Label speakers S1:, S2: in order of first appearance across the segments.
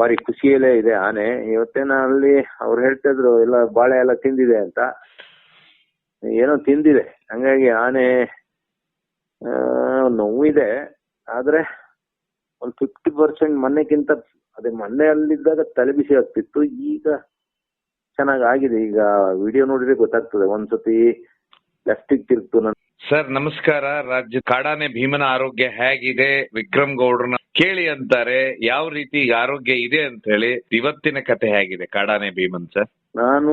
S1: ಬಾರಿ ಖುಷಿಯಲ್ಲೇ ಇದೆ ಆನೆ. ಇವತ್ತೇನ ಅಲ್ಲಿ ಅವ್ರು ಹೇಳ್ತಾ ಇದ್ರು ಎಲ್ಲ ಬಾಳೆ ಎಲ್ಲ ತಿಂದಿದೆ ಅಂತ. ಏನೋ ತಿಂದಿದೆ. ಹಂಗಾಗಿ ಆನೆ ನೋವಿದೆ. ಆದ್ರೆ ಒಂದ್ ಫಿಫ್ಟಿ ಪರ್ಸೆಂಟ್ ಮೊನ್ನೆಕ್ಕಿಂತ ಅದೇ ಮೊನ್ನೆ ಅಲ್ಲಿದ್ದಾಗ ತಲೆ ಬಿಸಿ ಆಗ್ತಿತ್ತು. ಈಗ ಚೆನ್ನಾಗಿ ಆಗಿದೆ ಈಗ ವಿಡಿಯೋ ನೋಡಿದ್ರೆ ಗೊತ್ತಾಗ್ತದೆ. ಒಂದ್ಸತಿ ಲೆಫ್ಟಿಗೆ ತಿರುಗ್ತು ನನ್
S2: ಸರ್, ನಮಸ್ಕಾರ. ರಾಜ್ಯ ಕಾಡಾನೆ ಭೀಮನ ಆರೋಗ್ಯ ಹೇಗಿದೆ? ವಿಕ್ರಮ್ ಗೌಡ್ರನ್ನ ಕೇಳಿ ಅಂತಾರೆ. ಯಾವ ರೀತಿ ಆರೋಗ್ಯ ಇದೆ ಅಂತ ಹೇಳಿ ಇವತ್ತಿನ ಕತೆ ಹೇಗಿದೆ ಕಾಡಾನೆ ಭೀಮನ್ ಸರ್?
S1: ನಾನು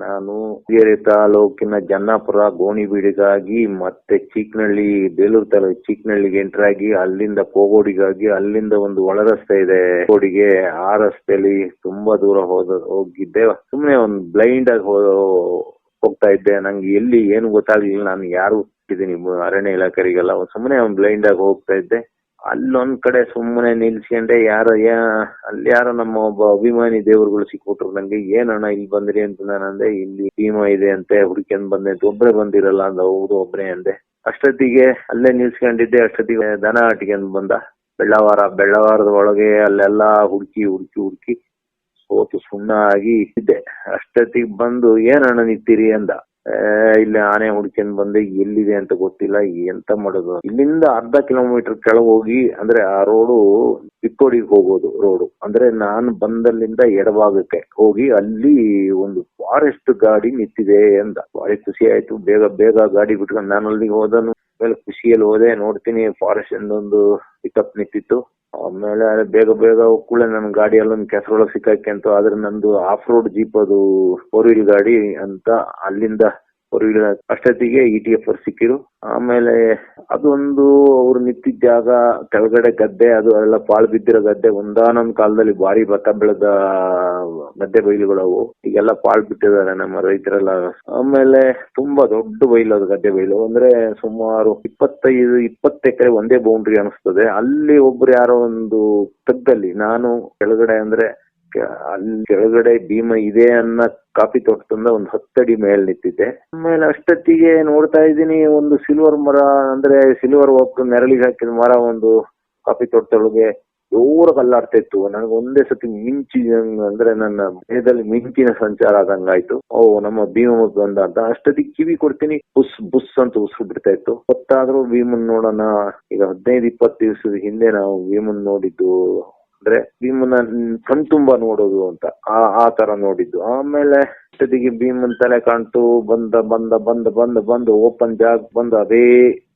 S1: ನಾನು ಬೇರೆ ತಾಲೂಕಿನ ಜನ್ನಾಪುರ ಗೋಣಿಬೀಡಿಗಾಗಿ ಮತ್ತೆ ಚೀಕ್ನಳ್ಳಿ, ಬೇಲೂರು ತಾಲೂಕು ಚೀಕ್ನಳ್ಳಿಗೆ ಎಂಟರ್ ಆಗಿ ಅಲ್ಲಿಂದ ಕೋಗೋಡಿಗಾಗಿ ಅಲ್ಲಿಂದ ಒಂದು ಒಳ ರಸ್ತೆ ಇದೆ. ಕೋಡಿಗೆ ಆ ರಸ್ತೆಯಲ್ಲಿ ತುಂಬಾ ದೂರ ಹೋದ, ಹೋಗಿದ್ದೆ. ಸುಮ್ನೆ ಒಂದು ಬ್ಲೈಂಡ್ ಆಗಿ ಹೋಗ್ತಾ ಇದ್ದೆ. ನಂಗೆ ಎಲ್ಲಿ ಏನು ಗೊತ್ತಾಗ್ಲಿಲ್ಲ. ನಾನು ಯಾರು ಇದ್ದೀನಿ ಅರಣ್ಯ ಇಲಾಖೆಗೆಲ್ಲ ಸುಮ್ಮನೆ ಅವ್ನು ಬ್ಲೈಂಡ್ ಆಗಿ ಹೋಗ್ತಾ ಇದ್ದೆ. ಅಲ್ಲೊಂದ್ ಕಡೆ ಸುಮ್ಮನೆ ನಿಲ್ಸ್ಕೊಂಡೆ ಯಾರೋ, ಯಾ- ಅಲ್ಲಿ ಯಾರೋ ನಮ್ಮ ಒಬ್ಬ ಅಭಿಮಾನಿ ದೇವರುಗಳು ಸಿಕ್ಬಿಟ್ರು. ನಂಗೆ ಏನಣ್ಣ ಇಲ್ಲಿ ಬಂದ್ರಿ? ಅಂತ ನಾನು ಅಂದೆ, ಇಲ್ಲಿ ಭೀಮ ಇದೆ ಅಂತೆ ಹುಡ್ಕೊಂಡ್ ಬಂದೆ ಅಂತ ಒಬ್ರೇ ಬಂದಿರಲ್ಲ ಅಂದ ಹೌದು ಒಬ್ರೆ ಅಂದೆ. ಅಷ್ಟೊತ್ತಿಗೆ ಅಲ್ಲೇ ನಿಲ್ಸ್ಕೊಂಡಿದ್ದೆ, ಅಷ್ಟೊತ್ತಿಗೆ ದನ ಆಟಿಕೊಂಡ್ ಬಂದ. ಬೆಳ್ಳವಾರ, ಬೆಳ್ಳವಾರದ ಒಳಗೆ ಅಲ್ಲೆಲ್ಲಾ ಹುಡುಕಿ ಹುಡುಕಿ ಹುಡುಕಿ ಸೋತು ಸುಣ್ಣ ಆಗಿ ಇದ್ದೆ. ಅಷ್ಟೊತ್ತಿಗೆ ಬಂದು ಏನಣ್ಣ ನಿಂತೀರಿ? ಅಂದ. ಇಲ್ಲಿ ಆನೆ ಹುಡ್ಕೊಂಡ್ ಬಂದೆ, ಎಲ್ಲಿದೆ ಅಂತ ಗೊತ್ತಿಲ್ಲ, ಎಂತ ಮಾಡೋದು? ಇಲ್ಲಿಂದ ಅರ್ಧ ಕಿಲೋಮೀಟರ್ ಕೆಳಗೆ ಹೋಗಿ, ಅಂದ್ರೆ ಆ ರೋಡು ಚಿಕ್ಕೋಡಿಗೆ ಹೋಗೋದು ರೋಡು ಅಂದ್ರೆ ನಾನು ಬಂದಲ್ಲಿಂದ ಎಡಭಾಗಕ್ಕೆ ಹೋಗಿ, ಅಲ್ಲಿ ಒಂದು ಫಾರೆಸ್ಟ್ ಗಾಡಿ ನಿಂತಿದೆ ಅಂದ ಬಾರಿ ಖುಷಿ ಆಯ್ತು. ಬೇಗ ಬೇಗ ಗಾಡಿ ಬಿಟ್ಕೊಂಡು ನಾನು ಅಲ್ಲಿಗೆ ಹೋದನು. ಆಮೇಲೆ ಖುಷಿಯಲ್ಲಿ ಹೋದೆ, ನೋಡ್ತೀನಿ ಫಾರೆಸ್ಟ್ ಒಂದು ಪಿಕಪ್ ನಿಂತಿತ್ತು. ಆಮೇಲೆ ಬೇಗ ಬೇಗ ಕೂಡ ನನ್ನ ಗಾಡಿ ಅಲ್ಲೊಂದು ಕೆಸರೊಳಗೆ ಸಿಕ್ಕಾಕ್ಯಂತು ಆದ್ರೆ ನಂದು ಆಫ್ ರೋಡ್ ಜೀಪ್ ಅದು ಫೋರ್ ವೀಲ್ ಗಾಡಿ ಅಂತ ಅಲ್ಲಿಂದ ಫೋರ್ ವೀಲ್ ಅಷ್ಟೊತ್ತಿಗೆ ಇ ಟಿ ಎಫ್ ಅವ್ರು ಸಿಕ್ಕಿರು. ಆಮೇಲೆ ಅದೊಂದು ಅವ್ರು ನಿಂತಿದ್ದ ಜಾಗ, ಕೆಳಗಡೆ ಗದ್ದೆ, ಅದು ಎಲ್ಲ ಪಾಳು ಬಿದ್ದಿರೋ ಗದ್ದೆ, ಒಂದಾನೊಂದ್ ಕಾಲದಲ್ಲಿ ಭಾರಿ ಭತ್ತ ಬೆಳೆದ, ಗದ್ದೆ ಬೈಲುಗಳವು ಈಗೆಲ್ಲ ಪಾಳು ಬಿಟ್ಟಿದ್ದಾರೆ ನಮ್ಮ ರೈತರೆಲ್ಲ. ಆಮೇಲೆ ತುಂಬಾ ದೊಡ್ಡ ಬೈಲು ಅದು ಗದ್ದೆ ಬೈಲು. ಅಂದ್ರೆ ಸುಮಾರು ಇಪ್ಪತ್ತೈದು, ಇಪ್ಪತ್ತು ಎಕರೆ ಒಂದೇ ಬೌಂಡ್ರಿ ಅನಿಸ್ತದೆ. ಅಲ್ಲಿ ಒಬ್ರು ಯಾರೋ ಒಂದು ತಗ್ಗಲ್ಲಿ ನಾನು ಕೆಳಗಡೆ ಅಂದ್ರೆ ಅಲ್ಲಿ ಕೆಳಗಡೆ ಭೀಮ ಇದೆ ಅನ್ನೋ ಕಾಫಿ ತೋಟದಿಂದ ಒಂದು ಹತ್ತಡಿ ಮೇಲ್ ನಿಂತಿದ್ದೆ ಆಮೇಲೆ ಅಷ್ಟೊತ್ತಿಗೆ ನೋಡ್ತಾ ಇದ್ದೀನಿ, ಒಂದು ಸಿಲ್ವರ್ ಮರ, ಅಂದ್ರೆ ಸಿಲ್ವರ್ ಒಕ್ ನೆರಳಿಗೆ ಹಾಕಿದ ಮರ ಒಂದು ಕಾಫಿ ತೋಟದೊಳಗೆ ಜೋರ ಕಲ್ಲಾಡ್ತಾ ಇತ್ತು. ನನಗೆ ಒಂದೇ ಸತಿ ಮಿಂಚಿ, ಅಂದ್ರೆ ನನ್ನ ದೇಹದಲ್ಲಿ ಮಿಂಚಿನ ಸಂಚಾರ ಆದಂಗಾಯ್ತು ಓ, ನಮ್ಮ ಭೀಮ ಬಂದ ಅಂತ. ಅಷ್ಟೊತ್ತಿಗೆ ಕಿವಿ ಕೊಡ್ತೀನಿ, ಬುಸ್ ಬುಸ್ ಅಂತ ಉಸಿರು ಬಿಡ್ತಾ ಇತ್ತು. ಗೊತ್ತಾದ್ರೂ ಭೀಮನ್ ನೋಡೋಣ. ಈಗ ಹದಿನೈದು, ಇಪ್ಪತ್ತು ದಿವಸದ ಹಿಂದೆ ನಾವು ಭೀಮನ್ ನೋಡಿದ್ದು ಅಂದ್ರೆ ಭೀಮನ ಕಣ್ ತುಂಬಾ ನೋಡೋದು ಅಂತ, ಆ ಆ ತರ ನೋಡಿದ್ದು. ಆಮೇಲೆ ಜೊತೆಗೆ ಭೀಮನ್ ತಲೆ ಕಾಣ್ತು, ಬಂದ ಬಂದ ಬಂದ ಬಂದ, ಬಂದು ಓಪನ್ ಜಾಗ ಬಂದ, ಅದೇ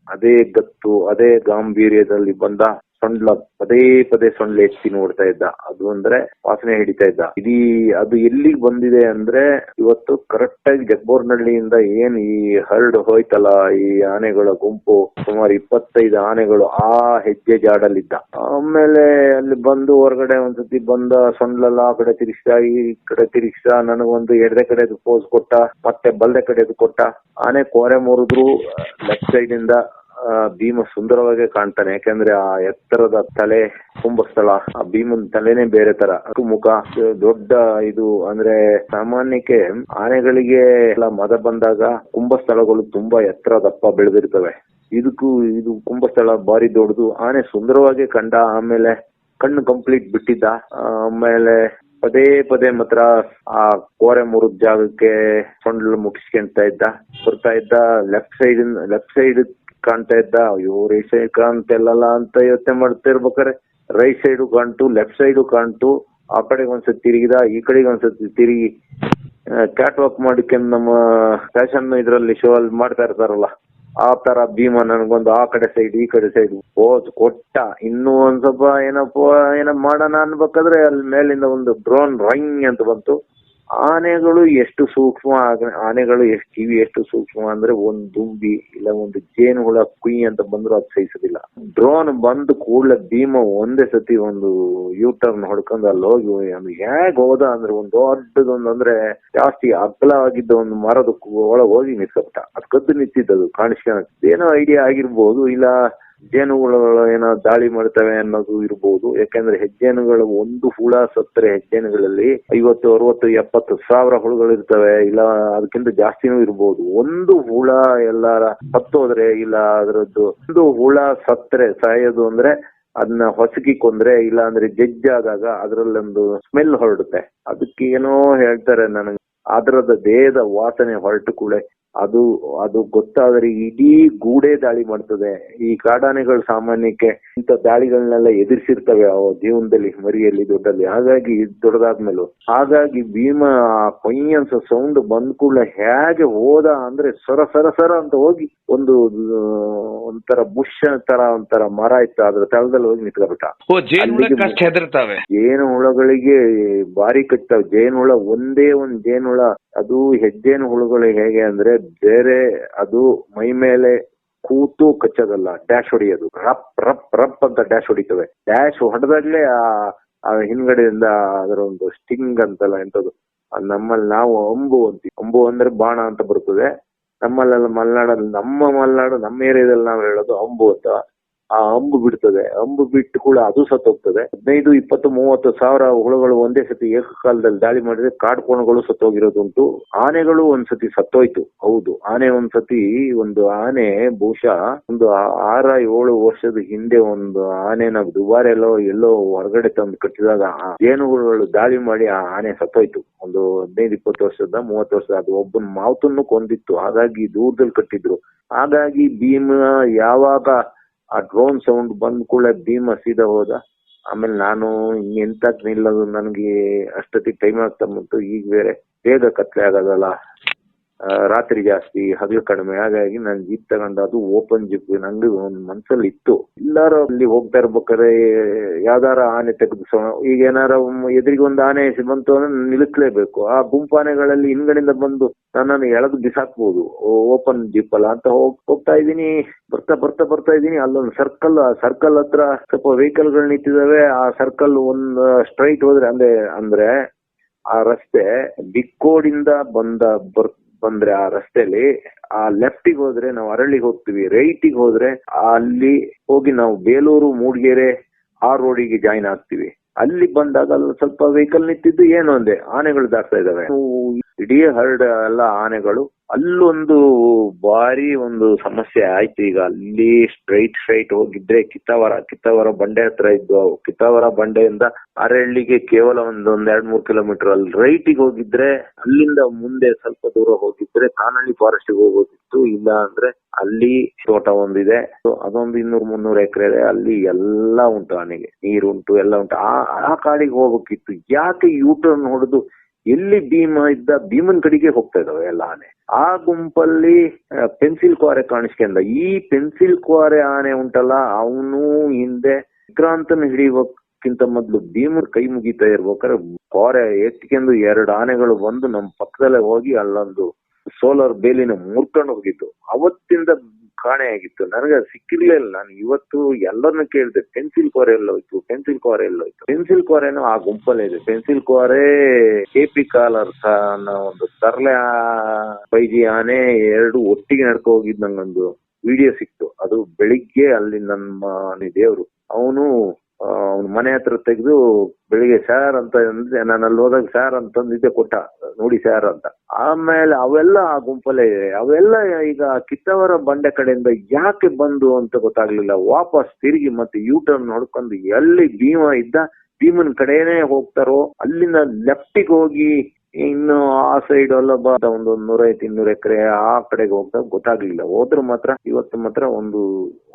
S1: ಅದೇ ಗತ್ತು, ಅದೇ ಗಾಂಭೀರ್ಯದಲ್ಲಿ ಬಂದ. ಸೊಂಡ್ಲ, ಪದೇ ಪದೇ ಸೊಂಡ್ಲ ಎತ್ತಿ ನೋಡ್ತಾ ಇದ್ದ. ಅದು ಅಂದ್ರೆ ವಾಸನೆ ಹಿಡಿತಾ ಇದ್ದ. ಇದೀ ಅದು ಎಲ್ಲಿಗೆ ಬಂದಿದೆ ಅಂದ್ರೆ ಇವತ್ತು ಕರೆಕ್ಟ್ ಆಗಿ ಜಗ್ಬೋರ್ನಹಳ್ಳಿಯಿಂದ ಏನ್ ಈ ಹರ್ಡ್ ಹೋಯ್ತಲ್ಲ, ಈ ಆನೆಗಳ ಗುಂಪು, ಸುಮಾರು ಇಪ್ಪತ್ತೈದು ಆನೆಗಳು ಆ ಹೆಜ್ಜೆ ಜಾಡಲ್ಲಿದ್ದ. ಆಮೇಲೆ ಅಲ್ಲಿ ಬಂದು ಹೊರಗಡೆ ಒಂದ್ಸತಿ ಬಂದ ಸೊಂಡ್ಲಲ್ಲ, ಆ ಕಡೆ ತಿರುಗಿಸ್ದ ಈ ಕಡೆ ತಿರುಗಿಸ್ದ ನನಗೊಂದು ಎಡದೆ ಕಡೆದು ಪೋಸ್ ಕೊಟ್ಟ, ಮತ್ತೆ ಬಲ್ದೆ ಕಡೆದು ಕೊಟ್ಟ. ಆನೆ ಕೋರೆ ಮುರಿದ್ರು, ಲೆಫ್ಟ್ ಸೈಡ್ ಇಂದ ಭೀಮ ಸುಂದರವಾಗಿ ಕಾಣ್ತಾನೆ. ಯಾಕಂದ್ರೆ ಆ ಎತ್ತರದ ತಲೆ ಕುಂಭಸ್ಥಳ, ಆ ಭೀಮನ್ ತಲೆನೇ ಬೇರೆ ತರ. ಮುಖ ದೊಡ್ಡ ಇದು, ಅಂದ್ರೆ ಸಾಮಾನ್ಯಕ್ಕೆ ಆನೆಗಳಿಗೆ ಎಲ್ಲ ಮದ ಬಂದಾಗ ಕುಂಭಸ್ಥಳಗಳು ತುಂಬಾ ಎತ್ತರ ದಪ್ಪ ಬೆಳೆದಿರ್ತವೆ. ಇದಕ್ಕೂ, ಇದು ಕುಂಭಸ್ಥಳ ಬಾರಿ ದೊಡ್ಡದು. ಆನೆ ಸುಂದರವಾಗಿ ಕಂಡ, ಆಮೇಲೆ ಕಣ್ಣು ಕಂಪ್ಲೀಟ್ ಬಿಟ್ಟಿದ್ದ, ಆಮೇಲೆ ಪದೇ ಪದೇ ಮಾತ್ರ ಆ ಕೋರೆ ಮುರಿದ ಜಾಗಕ್ಕೆ ಸೊಂಡ್ಲು ಮುಟ್ಟಿಸ್ಕೊಂತ ಇದ್ದ, ಬರ್ತಾ ಇದ್ದ. ಲೆಫ್ಟ್ ಸೈಡ್ ಲೆಫ್ಟ್ ಸೈಡ್ ಕಾಣ್ತಾ ಇದ್ದ, ಅಯ್ಯೋ ರೈಟ್ ಸೈಡ್ ಕಾಣ್ತಿಲ್ಲಲ್ಲ ಅಂತ ಯೋಚನೆ ಮಾಡ್ತಾ ಇರ್ಬೇಕಾರೆ ರೈಟ್ ಸೈಡು ಕಾಣ್ತು ಲೆಫ್ಟ್ ಸೈಡು ಕಾಣ್ತು ಆ ಕಡೆಗೆ ಒಂದ್ಸತಿ ತಿರುಗಿದ, ಈ ಕಡೆಗೆ ಒಂದ್ಸತಿ ತಿರುಗಿ ಕ್ಯಾಟ್ ವಾಕ್ ಮಾಡಿಕೊಂಡು ನಮ್ಮ ಫ್ಯಾಷನ್ ಇದ್ರಲ್ಲಿ ಶೋ ಅಲ್ಲಿ ಮಾಡ್ತಾ ಇರ್ತಾರಲ್ಲ, ಆ ತರ ಭೀಮ ನನ್ಗೊಂದು ಆ ಕಡೆ ಸೈಡ್ ಈ ಕಡೆ ಸೈಡ್ ಪೋಸ್ ಕೊಟ್ಟ. ಇನ್ನು ಒಂದ್ ಸ್ವಲ್ಪ ಏನಪ್ಪ, ಏನೋ ಮಾಡೋಣ ಅನ್ಬೇಕಾದ್ರೆ ಅಲ್ಲಿ ಮೇಲಿಂದ ಒಂದು ಡ್ರೋನ್ ರಂಗ್ ಅಂತ ಬಂತು. ಆನೆಗಳು ಎಷ್ಟು ಸೂಕ್ಷ್ಮ ಆನೆಗಳು ಎಷ್ಟು ಕಿವಿ ಎಷ್ಟು ಸೂಕ್ಷ್ಮ ಅಂದ್ರೆ ಒಂದು ದುಂಬಿ ಇಲ್ಲ ಒಂದು ಜೇನುಹುಳ ಕುಯಿ ಅಂತ ಬಂದ್ರು ಅದು ಸಹಿಸೋದಿಲ್ಲ. ಡ್ರೋನ್ ಬಂದು ಕೂಡಲೇ ಭೀಮ ಒಂದೇ ಸತಿ ಒಂದು ಯೂ ಟರ್ನ್ ಹೊಡ್ಕೊಂಡು ಅಲ್ಲಿ ಹೋಗಿ ಹೇಗ್ ಹೋದ ಅಂದ್ರೆ ಒಂದು ದೊಡ್ಡದೊಂದು ಅಂದ್ರೆ ಜಾಸ್ತಿ ಅಗಲವಾಗಿದ್ದ ಒಂದು ಮರದ ಒಳಗೆ ಹೋಗಿ ನಿಂತ್ಕೊಬಿಟ್ಟ ಅದ್ ಕದ್ದು ನಿಂತಿದ್ದದು ಕಾಣಿಸ್ಕೊಳಕ್ ಏನೋ ಐಡಿಯಾ ಆಗಿರ್ಬೋದು, ಇಲ್ಲ ಜೇನುಗಳು ಏನೋ ದಾಳಿ ಮಾಡ್ತವೆ ಅನ್ನೋದು ಇರಬಹುದು ಯಾಕಂದ್ರೆ ಹೆಜ್ಜೇನುಗಳು ಒಂದು ಹುಳ ಸತ್ತರೆ ಹೆಜ್ಜೇನುಗಳಲ್ಲಿ ಐವತ್ತು, ಅರವತ್ತು, ಎಪ್ಪತ್ತು ಸಾವಿರ ಹುಳುಗಳು ಇರ್ತವೆ. ಇಲ್ಲ, ಅದಕ್ಕಿಂತ ಜಾಸ್ತಿನೂ ಇರಬಹುದು ಒಂದು ಹುಳ ಎಲ್ಲಾರ ಸತ್ತೋದ್ರೆ, ಇಲ್ಲ ಅದರದ್ದು ಒಂದು ಹುಳ ಸತ್ತರೆ, ಸಾಯೋದು ಅಂದ್ರೆ ಅದನ್ನ ಹೊಸಕಿ ಕೊಂದ್ರೆ, ಇಲ್ಲ ಅಂದ್ರೆ ಜಜ್ಜ್ ಆದಾಗ ಅದ್ರಲ್ಲೊಂದು ಸ್ಮೆಲ್ ಹೊರಡುತ್ತೆ. ಅದಕ್ಕೆ ಏನೋ ಹೇಳ್ತಾರೆ ನನಗೆ. ಅದರದ ದೇಹದ ವಾಸನೆ ಹೊರಟು ಕೂಡ ಅದು ಅದು ಗೊತ್ತಾದ್ರೆ ಇಡೀ ಗೂಡೆ ದಾಳಿ ಮಾಡ್ತದೆ. ಈ ಕಾಡಾನೆಗಳು ಸಾಮಾನ್ಯಕ್ಕೆ ಇಂಥ ದಾಳಿಗಳನ್ನೆಲ್ಲ ಎದುರಿಸಿರ್ತವೆ ಅವ ಜೀವನದಲ್ಲಿ ಮರಿಯಲ್ಲಿ ದೊಡ್ಡಲ್ಲಿ. ಹಾಗಾಗಿ ಇದ್ ದೊಡ್ಡದಾದ್ಮೇಲೂ. ಹಾಗಾಗಿ ಭೀಮ ಆ ಕೊಯ್ ಸೌಂಡ್ ಬಂದ್ ಕೂಡಲೇ ಹೇಗೆ ಹೋದ ಅಂದ್ರೆ ಸರ ಸರ ಸರ ಅಂತ ಹೋಗಿ ಒಂದು ಒಂಥರ ಬುಷ್ ತರ ಒಂಥರ ಮರ ಇತ್ತು. ಅದ್ರ ತಳದಲ್ಲಿ ಹೋಗಿ ನಿಂತ್ಕೊಬಿಟ್ಟ ಜೇನು ಹುಳಗಳಿಗೆ ಭಾರಿ ಕಟ್ತಾವೆ ಜೇನು ಹುಳ ಒಂದೇ ಒಂದ್ ಜೇನು ಹುಳ. ಅದು ಹೆಜ್ಜೇನು ಹುಳುಗಳು ಹೇಗೆ ಅಂದ್ರೆ ಬೇರೆ ಅದು ಮೈ ಮೇಲೆ ಕೂತು ಕಚ್ಚೋದಲ್ಲ ಡ್ಯಾಶ್ ಹೊಡಿಯೋದು. ರಪ್ ರಪ್ ರಪ್ ಅಂತ ಡ್ಯಾಶ್ ಹೊಡಿತವೆ. ಡ್ಯಾಶ್ ಹೊಡೆದಾಗ್ಲೇ ಆ ಹಿಂದ್ಗಡೆಯಿಂದ ಅದರ ಒಂದು ಸ್ಟಿಂಗ್ ಅಂತಲ್ಲ ಎಂತದು ಅದ್ ನಮ್ಮಲ್ಲಿ ನಾವು ಅಂಬು ಅಂತೀವಿ. ಅಂಬು ಅಂದ್ರೆ ಬಾಣ ಅಂತ ಬರ್ತದೆ. ನಮ್ಮಲ್ಲೆಲ್ಲ ಮಲೆನಾಡಲ್ಲಿ, ನಮ್ಮ ಮಲೆನಾಡು, ನಮ್ಮ ಏರಿಯಾದಲ್ಲಿ ನಾವು ಹೇಳೋದು ಅಂಬು ಅಂತ. ಆ ಅಂಬು ಬಿಡ್ತದೆ. ಅಂಬು ಬಿಟ್ಟು ಕೂಡ ಅದು ಸತ್ತೋಗ್ತದೆ ಹದಿನೈದು, ಇಪ್ಪತ್ತು, ಮೂವತ್ತು ಸಾವಿರ ಹುಳುಗಳು ಒಂದೇ ಸತಿ ಏಕಕಾಲದಲ್ಲಿ ದಾಳಿ ಮಾಡಿದ್ರೆ ಕಾಡ್ಕೋಣಗಳು ಸತ್ತೋಗಿರೋದುಂಟು. ಆನೆಗಳು ಒಂದ್ಸತಿ ಸತ್ತೋಯ್ತು. ಹೌದು. ಆನೆ ಒಂದ್ಸತಿ ಒಂದು ಆನೆ, ಬಹುಶಃ ಒಂದು ಆರ, ಏಳು ವರ್ಷದ ಹಿಂದೆ ಒಂದು ಆನೆನ ದುಬಾರೆಲ್ಲೋ ಎಲ್ಲೋ ಹೊರಗಡೆ ತಂದು ಕಟ್ಟಿದಾಗ ಆ ಜೇನುಹುಳುಗಳು ದಾಳಿ ಮಾಡಿ ಆ ಆನೆ ಸತ್ತೋಯ್ತು. ಒಂದು ಹದಿನೈದು, ಇಪ್ಪತ್ತು ವರ್ಷದ, ಮೂವತ್ತು ವರ್ಷದ ಅದು ಒಬ್ಬನ ಮಾವತನ್ನು ಕೊಂದಿತ್ತು. ಹಾಗಾಗಿ ದೂರದಲ್ಲಿ ಕಟ್ಟಿದ್ರು. ಹಾಗಾಗಿ ಭೀಮ ಯಾವಾಗ ಆ ಡ್ರೋನ್ ಸೌಂಡ್ ಬಂದ್ ಕೂಡ ಭೀಮ ಸೀದಾ ಹೋದ. ಆಮೇಲೆ ನಾನು ಎಂತ ನಿಲ್ಲದು ನನಗೆ ಅಷ್ಟೊತ್ತಿಗೆ ಟೈಮ್ ಆಗ್ತಾ ಬಂತು, ಈಗ ಬೇರೆ ಬೇಗ ಕತ್ಲೆ ಆಗೋದಲ್ಲ. ರಾತ್ರಿ ಜಾಸ್ತಿ, ಹಗಲು ಕಡಿಮೆ. ಹಾಗಾಗಿ ನಾನು ಜೀಪ್ ತಗೊಂಡು ಅದು ಓಪನ್ ಜೀಪ್ ನಂಗೆ ಒಂದ್ ಮನ್ಸಲ್ಲಿ ಇತ್ತು. ಎಲ್ಲಾರು ಅಲ್ಲಿ ಹೋಗ್ತಾ ಇರ್ಬೇಕಾದ್ರೆ, ಯಾವ್ದಾರ ಆನೆ ತೆಗೆದಿಸೋಣ. ಈಗ ಏನಾರ ಎದುರಿಗೆ ಒಂದು ಆನೆ ಬಂತು ಅಂದ್ರೆ ನಿಲ್ಲಿಸ್ಲೇಬೇಕು ಆ ಗುಂಪಾನೆಗಳಲ್ಲಿ ಹಿಂದ್ಗಡೆಯಿಂದ ಬಂದು ನನ್ನನ್ನು ಎಳೆದು ಬಿಸಾಕ್ಬಹುದು ಓಪನ್ ಜೀಪ್ ಅಲ್ಲ ಅಂತ ಹೋಗ್, ಹೋಗ್ತಾ ಇದೀನಿ ಬರ್ತಾ ಬರ್ತಾ ಬರ್ತಾ ಇದೀನಿ ಅಲ್ಲೊಂದು ಸರ್ಕಲ್ ಸರ್ಕಲ್ ಹತ್ರ ಸ್ವಲ್ಪ ವೆಹಿಕಲ್ಗಳು ನಿಂತಿದಾವೆ. ಆ ಸರ್ಕಲ್ ಒಂದ್ ಸ್ಟ್ರೈಟ್ ಹೋದ್ರೆ, ಅಂದ್ರೆ ಅಂದ್ರೆ ಆ ರಸ್ತೆ ಬಿಕ್ಕೋಡಿಂದ ಬಂದ ಬರ್ ಬಂದ್ರೆ ಆ ರಸ್ತೆಯಲ್ಲಿ ಆ ಲೆಫ್ಟಿಗೆ ಹೋದ್ರೆ ನಾವು ಅರಳಿಗೆ ಹೋಗ್ತೀವಿ ರೈಟಿಗೆ ಹೋದ್ರೆ ಅಲ್ಲಿ ಹೋಗಿ ನಾವು ಬೇಲೂರು, ಮೂಡಿಗೆರೆ ಆ ರೋಡಿಗೆ ಜಾಯಿನ್ ಆಗ್ತೀವಿ. ಅಲ್ಲಿ ಬಂದಾಗ ಸ್ವಲ್ಪ ವೆಹಿಕಲ್ ನಿಂತಿದ್ದು ಏನು ಅಂದೆ, ಆನೆಗಳು ದಾಟ್ತಾ ಇದಾವೆ ಇಡೀ ಹರ್ಡ್ ಎಲ್ಲ ಆನೆಗಳು ಅಲ್ಲೊಂದು ಭಾರಿ ಒಂದು ಸಮಸ್ಯೆ ಆಯ್ತು. ಈಗ ಅಲ್ಲಿ ಸ್ಟ್ರೈಟ್ ಸ್ಟ್ರೈಟ್ ಹೋಗಿದ್ರೆ ಕಿತ್ತವರ ಕಿತ್ತವರ ಬಂಡೆ ಹತ್ರ ಇದ್ದು ಅವು. ಕಿತ್ತಾವರ ಬಂಡೆಯಿಂದ ಅರಹಳ್ಳಿಗೆ ಕೇವಲ ಒಂದ್ ಎರಡ್ ಮೂರ್ ಕಿಲೋಮೀಟರ್ ಅಲ್ಲಿ ರೈಟಿಗೆ ಹೋಗಿದ್ರೆ ಅಲ್ಲಿಂದ ಮುಂದೆ ಸ್ವಲ್ಪ ದೂರ ಹೋಗಿದ್ರೆ ಕಾನಳ್ಳಿ ಫಾರೆಸ್ಟ್ ಹೋಗೋದಿತ್ತು. ಇಲ್ಲ ಅಂದ್ರೆ ಅಲ್ಲಿ ತೋಟ ಒಂದಿದೆ. ಅದೊಂದು ಇನ್ನೂರ್ ಮುನ್ನೂರ್ ಎಕರೆ ಇದೆ. ಅಲ್ಲಿ ಎಲ್ಲಾ ಉಂಟು ಆನೆಗೆ. ನೀರುಂಟು ಎಲ್ಲ ಉಂಟು. ಆ ಆ ಕಾಡಿಗೆ ಹೋಗ್ಬೇಕಿತ್ತು. ಯಾಕೆ ಯೂಟರ್ನ್ ಹೊಡೆದು ಎಲ್ಲಿ ಭೀಮ ಇದ್ದ ಭೀಮನ್ ಕಡೆಗೆ ಹೋಗ್ತಾ ಇದಾವೆ ಎಲ್ಲ ಆನೆ. ಆ ಗುಂಪಲ್ಲಿ ಪೆನ್ಸಿಲ್ ಕ್ವಾರೆ ಕಾಣಿಸ್ಕೊಂಡ ಈ ಪೆನ್ಸಿಲ್ ಕ್ವಾರೆ ಆನೆ ಉಂಟಲ್ಲ, ಅವನು ಹಿಂದೆ ವಿಕ್ರಾಂತನ ಹಿಡಿಯೋಕ್ಕಿಂತ ಮೊದ್ಲು ಭೀಮರ್ ಕೈ ಮುಗಿತಾ ಇರ್ಬೇಕಾದ್ರೆ ಕ್ವಾರೆ ಎತ್ಕೊಂಡು ಎರಡು ಆನೆಗಳು ಬಂದು ನಮ್ ಪಕ್ಕದಲ್ಲೇ ಹೋಗಿ ಅಲ್ಲೊಂದು ಸೋಲಾರ್ ಬೇಲಿನ ಮುರ್ಕೊಂಡು ಹೋಗಿದ್ದು ಅವತ್ತಿಂದ ಕಾಣೆಯಾಗಿತ್ತು. ನನಗೆ ಸಿಕ್ಕಿರ್ಲಿಲ್ಲ ನಾನು ಇವತ್ತು ಎಲ್ಲರನ್ನ ಕೇಳಿದೆ, ಪೆನ್ಸಿಲ್ ಕೋರೆ ಎಲ್ಲೋಯ್ತು, ಪೆನ್ಸಿಲ್ ಕೋರೆ ಎಲ್ಲೋಯ್ತು. ಪೆನ್ಸಿಲ್ ಕೋರೆನೂ ಆ ಗುಂಪಲ್ಲೇ ಇದೆ. ಪೆನ್ಸಿಲ್ ಕೋರೆ ಕೆ ಪಿ ಕಾಲರ್ ಅನ್ನೋ ಒಂದು ತರ್ಲೆ ಬೈಜಿ ಆನೆ ಎರಡು ಒಟ್ಟಿಗೆ ನಡ್ಕೊ ಹೋಗಿದ್ ನಂಗೊಂದು ವಿಡಿಯೋ ಸಿಕ್ತು. ಅದು ಬೆಳಿಗ್ಗೆ ಅಲ್ಲಿ ನಮ್ಮ ದೇವ್ರು. ಅವನು ಅವನ ಮನೆ ಹತ್ರ ತೆಗೆದು ಬೆಳಿಗ್ಗೆ ಸಾರ್ ಅಂತ ಅಂದ್ರೆ ನಾನು ಅಲ್ಲಿ ಹೋದಾಗ ಸ್ಯಾರ್ ಅಂತಂದಿದ್ದೆ ಕೊಟ್ಟ, ನೋಡಿ ಸಾರ್ ಅಂತ. ಆಮೇಲೆ ಅವೆಲ್ಲ ಆ ಗುಂಪಲ್ಲೇ ಇದೆ. ಅವೆಲ್ಲ ಈಗ ಕಿತ್ತವರ ಬಂಡೆ ಕಡೆಯಿಂದ ಯಾಕೆ ಬಂದು ಅಂತ ಗೊತ್ತಾಗ್ಲಿಲ್ಲ. ವಾಪಸ್ ತಿರುಗಿ ಮತ್ತೆ ಯೂ ಟರ್ನ್ ನೋಡ್ಕೊಂಡು ಎಲ್ಲಿ ಭೀಮ ಇದ್ದ, ಭೀಮನ್ ಕಡೆನೇ ಹೋಗ್ತಾರೋ, ಅಲ್ಲಿಂದ ಲೆಫ್ಟಿಗೆ ಹೋಗಿ ಇನ್ನು ಆ ಸೈಡ್ ಎಲ್ಲ ಬಂದ ಒಂದು ನೂರೈವತ್ತು ಇನ್ನೂರು ಎಕರೆ ಆ ಕಡೆಗೆ ಹೋಗ್ತಾ ಗೊತ್ತಾಗ್ಲಿಲ್ಲ. ಹೋದ್ರು ಮಾತ್ರ ಇವತ್ತು ಮಾತ್ರ ಒಂದು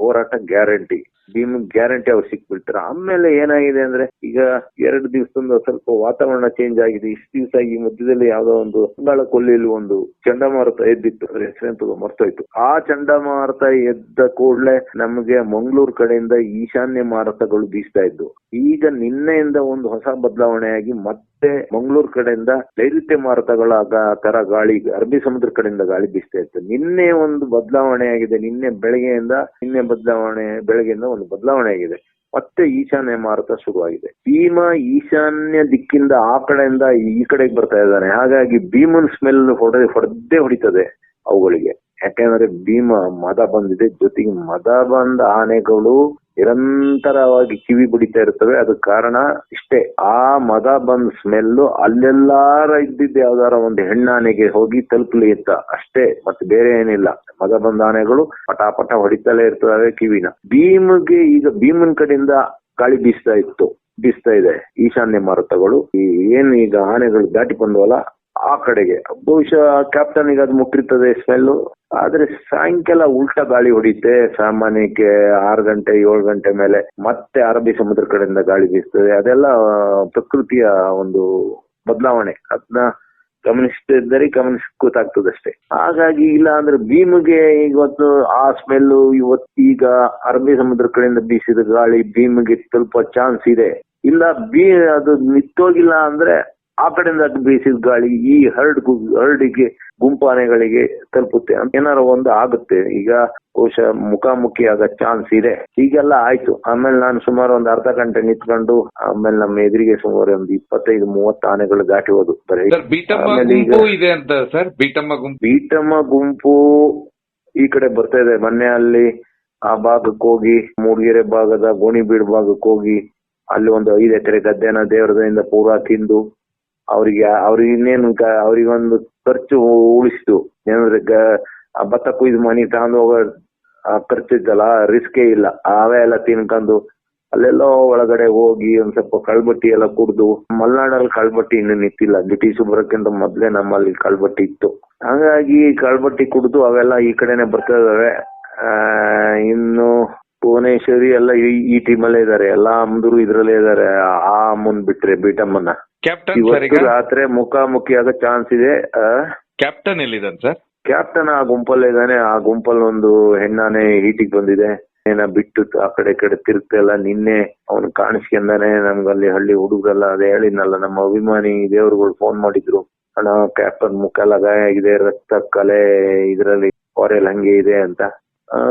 S1: ಹೋರಾಟ ಗ್ಯಾರಂಟಿ ಭೀಮ್ ಗ್ಯಾರಂಟಿ ಅವ್ರು ಸಿಕ್ಬಿಡ್ತಾರ. ಆಮೇಲೆ ಏನಾಗಿದೆ ಅಂದ್ರೆ, ಈಗ ಎರಡು ದಿವಸದಿಂದ ಸ್ವಲ್ಪ ವಾತಾವರಣ ಚೇಂಜ್ ಆಗಿದೆ. ಇಷ್ಟು ದಿವಸ ಈ ಮಧ್ಯದಲ್ಲಿ ಯಾವ್ದೋ ಒಂದು ಬಂಗಾಳ ಕೊಲ್ಲಿಯಲ್ಲಿ ಒಂದು ಚಂಡಮಾರುತ ಎದ್ದಿತ್ತು. ಅಂದ್ರೆ ಹೆಸರೆಂತದೋ ಮರ್ತೋಯ್ತು. ಆ ಚಂಡಮಾರುತ ಎದ್ದ ಕೂಡಲೇ ನಮಗೆ ಮಂಗಳೂರು ಕಡೆಯಿಂದ ಈಶಾನ್ಯ ಮಾರುತಗಳು ಬೀಸ್ತಾ ಇದ್ವು. ಈಗ ನಿನ್ನೆಯಿಂದ ಒಂದು ಹೊಸ ಬದಲಾವಣೆಯಾಗಿ ಮತ್ತೆ ಮಂಗಳೂರು ಕಡೆಯಿಂದ ನೈಋತ್ಯ ಮಾರುತಗಳ ತರ ಗಾಳಿ, ಅರಬ್ಬಿ ಸಮುದ್ರ ಕಡೆಯಿಂದ ಗಾಳಿ ಬೀಸ್ತಾ ಇತ್ತು. ನಿನ್ನೆ ಒಂದು ಬದಲಾವಣೆ ಆಗಿದೆ. ನಿನ್ನೆ ಬೆಳಗ್ಗೆಯಿಂದ, ನಿನ್ನೆ ಬದಲಾವಣೆ, ಬೆಳಗ್ಗೆಯಿಂದ ಒಂದು ಬದಲಾವಣೆ ಆಗಿದೆ. ಮತ್ತೆ ಈಶಾನ್ಯ ಮಾರುತ ಶುರುವಾಗಿದೆ. ಭೀಮ ಈಶಾನ್ಯ ದಿಕ್ಕಿಂದ ಆ ಕಡೆಯಿಂದ ಈ ಕಡೆಗೆ ಬರ್ತಾ ಇದ್ದಾನೆ. ಹಾಗಾಗಿ ಭೀಮನ್ ಸ್ಮೆಲ್ ಹೊಡೆ, ಹೊಡೆದೇ ಹೊಡಿತದೆ ಅವುಗಳಿಗೆ. ಯಾಕೆಂದ್ರೆ ಭೀಮ ಮದ ಬಂದಿದೆ. ಜೊತೆಗೆ ಮದ ಬಂದ ಆನೆಗಳು ನಿರಂತರವಾಗಿ ಕಿವಿ ಬಿಡಿತಾ ಇರ್ತವೆ. ಅದಕ್ಕೆ ಕಾರಣ ಇಷ್ಟೇ. ಆ ಮದ, ಬಂದ್ ಸ್ಮೆಲ್ ಅಲ್ಲೆಲ್ಲಾರ ಇದ್ದಿದ್ದು ಯಾವ್ದಾರ ಒಂದು ಹೆಣ್ಣಾನೆಗೆ ಹೋಗಿ ತಲುಪಲಿ ಅಂತ ಅಷ್ಟೇ. ಮತ್ತೆ ಬೇರೆ ಏನಿಲ್ಲ. ಮದ, ಬಂದ ಆನೆಗಳು ಪಟಾ ಪಟ ಹೊಡಿತಲೇ ಇರ್ತವೆ ಕಿವಿನ. ಭೀಮ್ಗೆ ಈಗ ಭೀಮನ್ ಕಡೆಯಿಂದ ಗಾಳಿ ಬೀಸ್ತಾ ಇತ್ತು. ಬೀಸ್ತಾ ಇದೆ. ಈಶಾನ್ಯ ಮಾರುತಗಳು. ಈ ಏನ್ ಈಗ ಆನೆಗಳು ದಾಟಿ ಬಂದವಲ್ಲ ಆ ಕಡೆಗೆ. ಬಹುಶಃ ಈಗ ಅದು ಮುಟ್ಟಿರ್ತದೆ ಸ್ಮೆಲ್ ಆದ್ರೆ ಸಾಯಂಕಾಲ ಉಲ್ಟಾ ಗಾಳಿ ಹೊಡಿತೆ ಸಾಮಾನ್ಯಕ್ಕೆ ಆರು ಗಂಟೆ, ಏಳು ಗಂಟೆ ಮೇಲೆ ಮತ್ತೆ ಅರಬ್ಬಿ ಸಮುದ್ರ ಕಡೆಯಿಂದ ಗಾಳಿ ಬೀಸ್ತದೆ. ಅದೆಲ್ಲ ಪ್ರಕೃತಿಯ ಒಂದು ಬದಲಾವಣೆ. ಅದನ್ನ ಗಮನಿಸ್ತಿದ್ದರೆ ಗಮನಿಸ್ ಗೊತ್ತಾಗ್ತದಷ್ಟೇ ಹಾಗಾಗಿ ಇಲ್ಲ ಅಂದ್ರೆ ಭೀಮ್ಗೆ ಇವತ್ತು ಆ ಸ್ಮೆಲ್ ಇವತ್ತು ಈಗ ಅರಬ್ಬಿ ಸಮುದ್ರ ಕಡೆಯಿಂದ ಬೀಸಿದ ಗಾಳಿ ಭೀಮ್ಗೆ ಸ್ವಲ್ಪ ಚಾನ್ಸ್ ಇದೆ. ಇಲ್ಲ ಬೀ ಅದು ನಿತ್ತೋಗಿಲ್ಲ ಅಂದ್ರೆ ಆ ಕಡೆಯಿಂದ ಬೀಸಿದ ಗಾಳಿ ಈ ಹರ್ಡ್ ಹರ್ಡಿಗೆ ಗುಂಪಾನೆಗಳಿಗೆ ತಲುಪುತ್ತೆ ಏನಾರ ಒಂದು ಆಗುತ್ತೆ. ಈಗ ಬಹುಶಃ ಮುಖಾಮುಖಿ ಆಗೋ ಚಾನ್ಸ್ ಇದೆ. ಈಗೆಲ್ಲ ಆಯ್ತು. ಆಮೇಲೆ ನಾನು ಸುಮಾರು ಒಂದು ಅರ್ಧ ಗಂಟೆ ನಿಂತ್ಕೊಂಡು ಆಮೇಲೆ ನಮ್ಮ ಎದುರಿಗೆ ಸುಮಾರು ಒಂದು ಇಪ್ಪತ್ತೈದು ಮೂವತ್ತು ಆನೆಗಳು ದಾಟಿ ಹೋದು.
S2: ಇದೆ ಅಂತ ಸರ್? ಬೀಟಮ್ಮ ಗುಂಪು?
S1: ಬೀಟಮ್ಮ ಗುಂಪು ಈ ಕಡೆ ಬರ್ತಾ ಇದೆ. ಮೊನ್ನೆ ಅಲ್ಲಿ ಆ ಭಾಗಕ್ಕೆ ಹೋಗಿ ಮೂಡಿಗೆರೆ ಭಾಗದ ಗೋಣಿಬೀಡ್ ಭಾಗಕ್ಕೆ ಹೋಗಿ ಅಲ್ಲಿ ಒಂದು ಐದು ಎಕರೆ ಗದ್ದೆನ ದೇವರದಿಂದ ಪೂರಾ ತಿಂದು ಅವರಿಗೆ, ಅವ್ರಿಗೆ ಇನ್ನೇನು ಅವರಿಗೊಂದು ಖರ್ಚು ಉಳಿಸ್ತು. ಏನಂದ್ರೆ ಭತ್ತ ಕುಯ್ದು ಮನಿ ತಗೊಂಡು ಹೋಗೋ ಖರ್ಚಿದ್ದಲ್ಲ ರಿಸ್ಕೇ ಇಲ್ಲ. ಅವೇ ಎಲ್ಲ ತಿನ್ಕೊಂಡು, ಅಲ್ಲೆಲ್ಲೋ ಒಳಗಡೆ ಹೋಗಿ ಒಂದ್ ಸ್ವಲ್ಪ ಕಳ್ಬಟ್ಟಿ ಎಲ್ಲ ಕುಡ್ದು, ಮಲ್ನಾಡಲ್ಲಿ ಕಳ್ಬಟ್ಟಿ ಇನ್ನು ನಿಂತಿಲ್ಲ. ಬ್ರಿಟಿಷ್ ಬರೋಕ್ಕಿಂತ ಮೊದ್ಲೇ ನಮ್ಮಲ್ಲಿ ಕಳ್ಬಟ್ಟಿ ಇತ್ತು. ಹಾಗಾಗಿ ಕಳ್ಬಟ್ಟಿ ಕುಡ್ದು ಅವೆಲ್ಲ ಈ ಕಡೆನೆ ಬರ್ತಾ ಇದಾವೆ. ಇನ್ನು ಭುವನೇಶ್ವರಿ ಎಲ್ಲ ಈ ಟೀಮಲ್ಲೇ ಇದಾರೆ. ಎಲ್ಲಾ ಅಮ್ದರು ಇದ್ರಲ್ಲೇ ಇದಾರೆ. ಆ ಅಮ್ಮನ್ ಬಿಟ್ರೆ ಬೀಟಮ್ಮನ್ನ.
S2: ಕ್ಯಾಪ್ಟನ್ ಸರ್
S1: ಇವತ್ತು ರಾತ್ರಿ ಮುಖಾಮುಖಿ ಆಗೋ ಚಾನ್ಸ್ ಇದೆ. ಆ,
S2: ಕ್ಯಾಪ್ಟನ್ ಎಲ್ಲಿದ್ದಾನೆ ಸರ್
S1: ಕ್ಯಾಪ್ಟನ್ ಆ ಗುಂಪಲ್ಲೇ ಇದ್ದಾನೆ. ಆ ಗುಂಪಲ್ಲಿ ಒಂದು ಹೆಣ್ಣಾನೆ ಹೀಟಿಗೆ ಬಂದಿದೆ. ಏನ ಬಿಟ್ಟು ಆ ಕಡೆ ಈ ಕಡೆ ತಿರುಗ್ತಾ ಇಲ್ಲ. ನಿನ್ನೆ ಅವನು ಕಾಣಿಸ್ಕೊಂಡಾನೆ. ನಮ್ಗಲ್ಲಿ ಹಳ್ಳಿ ಹುಡುಗರೆಲ್ಲ ಅದೇ ಹೇಳಿದ್ನಲ್ಲ. ನಮ್ಮ ಅಭಿಮಾನಿ ದೇವರುಗಳು ಫೋನ್ ಮಾಡಿದ್ರು. ಅಣ್ಣ ಕ್ಯಾಪ್ಟನ್ ಮುಖ ಎಲ್ಲ ಗಾಯ ಆಗಿದೆ. ರಕ್ತ ಕಲೆ ಇದ್ರಲ್ಲಿ ಹೊರೆಲ್ ಹಂಗೆ ಇದೆ ಅಂತ.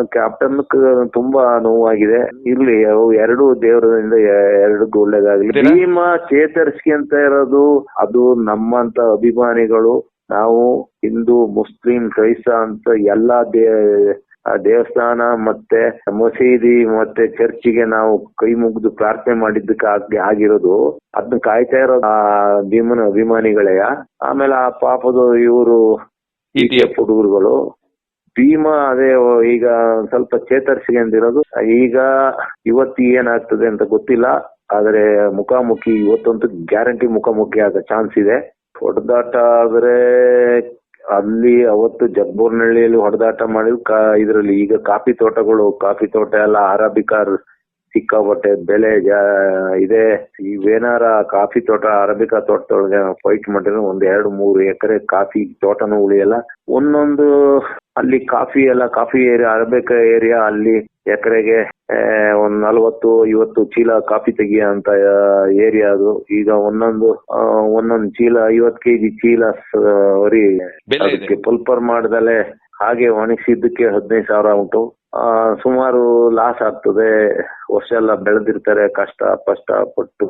S1: ಕ್ಯಾಪ್ಟನ್ ತುಂಬಾ ನೋವಾಗಿದೆ. ಇರ್ಲಿ ಅವು ಎರಡು ದೇವರಿಂದ ಎರಡು ಒಳ್ಳೇದಾಗಲಿ.
S2: ಭೀಮ
S1: ಭೀಮ ಚೇತರಿಸ್ಕೊಂತ ಇರೋದು ಅದು ನಮ್ಮಂತ ಅಭಿಮಾನಿಗಳು ನಾವು ಹಿಂದೂ ಮುಸ್ಲಿಂ ಕ್ರೈಸ್ತ ಅಂತ ಎಲ್ಲಾ ದೇ ದೇವಸ್ಥಾನ ಮತ್ತೆ ಮಸೀದಿ ಮತ್ತೆ ಚರ್ಚಿಗೆ ನಾವು ಕೈ ಮುಗಿದು ಪ್ರಾರ್ಥನೆ ಮಾಡಿದ್ದಕ್ಕೆ ಆಗ್- ಆಗಿರೋದು. ಅದನ್ನ ಕಾಯ್ತಾ ಇರೋ ಆ ಭೀಮನ ಅಭಿಮಾನಿಗಳೇ. ಆಮೇಲೆ ಆ ಪಾಪದ ಇವರು. ಹುಡುಗರುಗಳು. ಭೀಮ ಅದೇ ಈಗ ಸ್ವಲ್ಪ ಚೇತರಿಸಿಕೊಂಡಿರೋದು ಈಗ ಇವತ್ತು ಏನಾಗ್ತದೆ ಅಂತ ಗೊತ್ತಿಲ್ಲ. ಆದ್ರೆ ಮುಖಾಮುಖಿ ಇವತ್ತಂತೂ ಗ್ಯಾರಂಟಿ ಮುಖಾಮುಖಿ ಆಗೋ ಚಾನ್ಸ್ ಇದೆ. ಹೊಡೆದಾಟ ಆದ್ರೆ ಅಲ್ಲಿ ಅವತ್ತು ಜಗ್ಬೋರ್ನಹಳ್ಳಿಯಲ್ಲಿ ಹೊಡೆದಾಟ ಮಾಡಿದ್ರು ಇದರಲ್ಲಿ ಈಗ ಕಾಫಿ ತೋಟಗಳು, ಕಾಫಿ ತೋಟ ಎಲ್ಲ ಅರಬಿಕಾರ್ ಸಿಕ್ಕಾಪಟ್ಟೆ ಬೆಲೆ ಇದೆ. ಇವೇನಾರ ಕಾಫಿ ತೋಟ, ಅರಬಿಕಾ ತೋಟದೊಳಗೆ ಫೈಟ್ ಮಾಡಿದ್ರೆ ಒಂದ್ ಎರಡು ಮೂರು ಎಕರೆ ಕಾಫಿ ತೋಟನೂ ಉಳಿಯಲ್ಲ. ಒಂದೊಂದು ಅಲ್ಲಿ ಕಾಫಿ ಎಲ್ಲ ಕಾಫಿ ಏರಿಯಾ ಅರಬೇಕ ಏರಿಯಾ ಅಲ್ಲಿ ಎಕರೆಗೆ ಒಂದ್ ನಲ್ವತ್ತು ಐವತ್ತು ಚೀಲ ಕಾಫಿ ತೆಗಿಯ ಅಂತ ಏರಿಯಾ ಅದು. ಈಗ ಒಂದೊಂದು ಒಂದೊಂದು ಚೀಲ ಐವತ್ ಕೆಜಿ ಚೀಲ ವರಿ ಅದಕ್ಕೆ ಪಲ್ಪರ್ ಮಾಡ್ದಲೆ ಹಾಗೆ ಒಣಗಿಸಿದ್ದಕ್ಕೆ ಹದಿನೈದು ಸಾವಿರ ಉಂಟು. ಸುಮಾರು ಲಾಸ್ ಆಗ್ತದೆ. ವರ್ಷ ಎಲ್ಲ ಬೆಳೆದಿರ್ತಾರೆ ಕಷ್ಟ ಪಷ್ಟ ಪಟ್ಟು.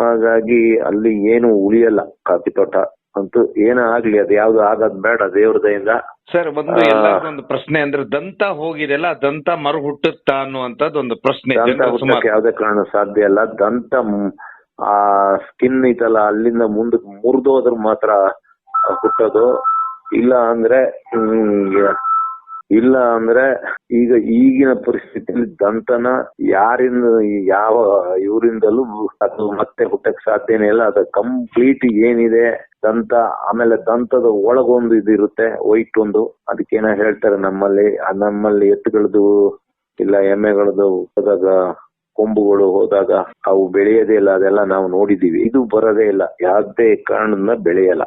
S1: ಹಾಗಾಗಿ ಅಲ್ಲಿ ಏನು ಉಳಿಯಲ್ಲ ಕಾಫಿ ತೋಟ. ಅಂತೂ ಏನ ಆಗ್ಲಿ ಅದು ಯಾವ್ದು ಆಗದ್ ಬೇಡ ದೇವ್ರ ದಯಿಂದ
S2: ಸರ್ ಒಂದು ಒಂದು ಪ್ರಶ್ನೆ ಅಂದ್ರೆ ದಂತ ಹೋಗಿದೆಯಲ್ಲ ದಂತ ಮರು ಹುಟ್ಟುತ್ತಾ ಅನ್ನುವಂತದ್ ಒಂದು ಪ್ರಶ್ನೆ
S1: ಯಾವ್ದೇ ಕಾರಣ ಸಾಧ್ಯ ಇಲ್ಲ. ದಂತ ಆ ಸ್ಕಿನ್ ಐತಲ್ಲ ಅಲ್ಲಿಂದ ಮುಂದಕ್ಕೆ ಮುರಿದೋದ್ರ ಮಾತ್ರ ಹುಟ್ಟೋದು. ಇಲ್ಲ ಅಂದ್ರೆ ಹ್ಮ್, ಇಲ್ಲ ಅಂದ್ರೆ ಈಗ ಈಗಿನ ಪರಿಸ್ಥಿತಿಯಲ್ಲಿ ದಂತನ ಯಾರಿಂದ, ಯಾವ ಇವರಿಂದಲೂ ಅದು ಮತ್ತೆ ಹುಟ್ಟಕ್ ಸಾಧ್ಯನೇ ಇಲ್ಲ. ಅದು ಕಂಪ್ಲೀಟ್ ಏನಿದೆ, ದಂತ, ಆಮೇಲೆ ದಂತದ ಒಳಗೊಂದು ಇದಿರುತ್ತೆ ವೈಟ್ ಒಂದು. ಅದಕ್ಕೇನೋ ಹೇಳ್ತಾರೆ ನಮ್ಮಲ್ಲಿ. ನಮ್ಮಲ್ಲಿ ಎತ್ತುಗಳದು ಇಲ್ಲ ಎಮ್ಮೆಗಳದು ಹೋದಾಗ, ಕೊಂಬುಗಳು ಹೋದಾಗ ಅವು ಬೆಳೆಯೋದೇ ಇಲ್ಲ. ಅದೆಲ್ಲ ನಾವು ನೋಡಿದೀವಿ ಇದು ಬರೋದೇ ಇಲ್ಲ. ಯಾವುದೇ ಕಾರಣದಿಂದ ಬೆಳೆಯಲ್ಲ.